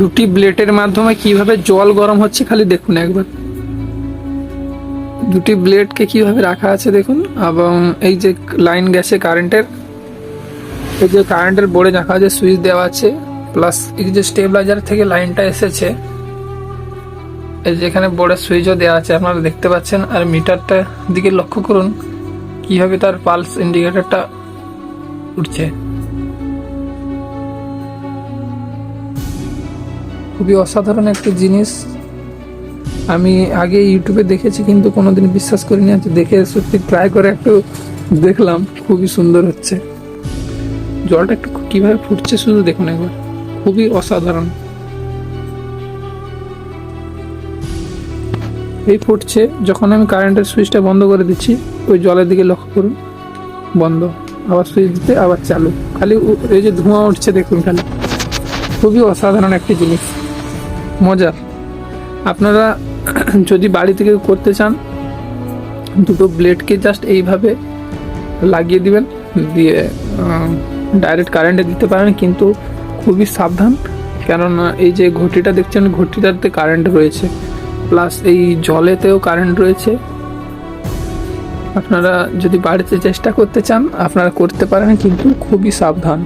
দুটি ব্লেডের মাধ্যমে কীভাবে জল গরম হচ্ছে খালি দেখুন একবার। দুটি ব্লেডকে কীভাবে রাখা আছে দেখুন, এবং এই যে লাইন গেছে কারেন্টের, এই যে কারেন্টের বোর্ডে রাখা আছে, সুইচ দেওয়া আছে, প্লাস এই যে স্টেবিলাইজার থেকে লাইনটা এসেছে, এই যে এখানে বোর্ডের সুইচও দেওয়া আছে, আপনারা দেখতে পাচ্ছেন, আর মিটারটা দিকে লক্ষ্য করুন, কীভাবে তার পালস ইন্ডিকেটরটা উঠছে। খুবই অসাধারণ একটা জিনিস। আমি আগে ইউটিউবে দেখেছি, কিন্তু কোনোদিন বিশ্বাস করিনি আজ দেখে সত্যি ট্রাই করে একটু দেখলাম, খুবই সুন্দর হচ্ছে। জলটা একটু কীভাবে ফুটছে শুধু দেখুন একবার, খুবই অসাধারণ। এই ফুটছে, যখন আমি কারেন্টের সুইচটা বন্ধ করে দিচ্ছি, ওই জলের দিকে লক্ষ্য করুন, বন্ধ। আবার সুইচ দিতে, আবার চালু। খালি এই যে ধোঁয়া উঠছে দেখুন খালি। খুবই অসাধারণ একটি জিনিস। মজার আপনারা যদি বাড়ি থেকে করতে চান, দুটো ব্লেডকে জাস্ট এইভাবে লাগিয়ে দিবেন, দিয়ে ডাইরেক্ট কারেন্টে দিতে পারেন, কিন্তু খুবই সাবধান, কেননা এই যে ঘটিটা দেখছেন, ঘটিটাতে কারেন্ট রয়েছে। প্লাস এই জলেতেও কারেন্ট রয়েছে। আপনারা যদি বাড়িতে চেষ্টা করতে চান, আপনারা করতে পারেন, কিন্তু খুবই সাবধান।